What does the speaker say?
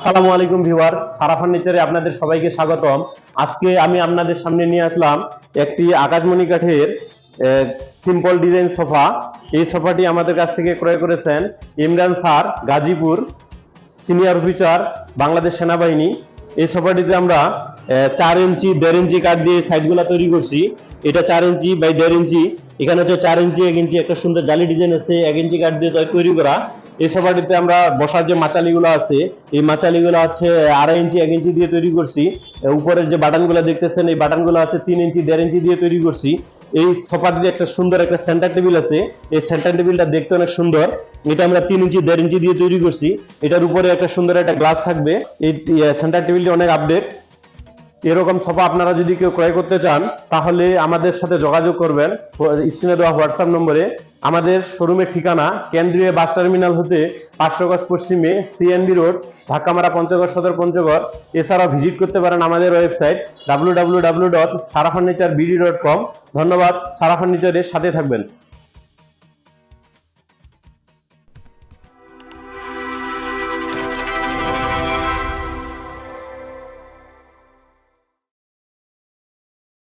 আসসালামু আলাইকুম ভিউয়ার্স, সারা ফার্নিচারে আপনাদের সবাইকে স্বাগতম। আজকে আমি আপনাদের সামনে নিয়ে আসলাম একটি আকাশমণি কাঠের সিম্পল ডিজাইন সোফা। এই সোফাটি আমাদের কাছ থেকে ক্রয় করেছেন Imran sir, Gazipur senior officer Bangladesh সেনাবাহিনী। এই সোফাটিতে আমরা চার ইঞ্চি, দেড় ইঞ্চি কাঠ দিয়ে সাইডগুলো তৈরি করছি। এটা চার ইঞ্চি বাই দেড় ইঞ্চি এখানে হচ্ছে চার ইঞ্চি, এক ইঞ্চি একটা সুন্দর জালি ডিজাইন আছে, এক ইঞ্চি কাঠ দিয়ে তৈরি করা। এই সোফাটিতে আমরা বসার যে মাচালিগুলো আছে, এই মাচালিগুলো হচ্ছে আড়াই ইঞ্চি, এক ইঞ্চি দিয়ে তৈরি করছি। উপরের যে বাটনগুলো দেখতেছেন, এই বাটনগুলো আছে তিন ইঞ্চি, দেড় ইঞ্চি দিয়ে তৈরি করছি। এই সোফাটিতে একটা সুন্দর একটা সেন্টার টেবিল আছে। এই সেন্টার টেবিলটা দেখতে অনেক সুন্দর। এটা আমরা তিন ইঞ্চি, দেড় ইঞ্চি দিয়ে তৈরি করছি। এটার উপরে একটা সুন্দর একটা গ্লাস থাকবে। এই সেন্টার টেবিলটি অনেক আপডেট এরকম সোফা আপনারা যদি কেউ ক্রয় করতে চান, তাহলে আমাদের সাথে যোগাযোগ করবেন। স্ক্রিনে দেওয়া হোয়াটসঅ্যাপ নম্বরে। আমাদের শোরুমের ঠিকানা কেন্দ্রীয় বাস টার্মিনাল হতে পাঁচশো গজ পশ্চিমে সিএনবি রোড, ঢাকামারা পঞ্চগড় সদর পঞ্চগড়। এছাড়াও ভিজিট করতে পারেন আমাদের website W W W dot Sara furniture BD dot com ধন্যবাদ, সারা ফার্নিচারের সাথে থাকবেন।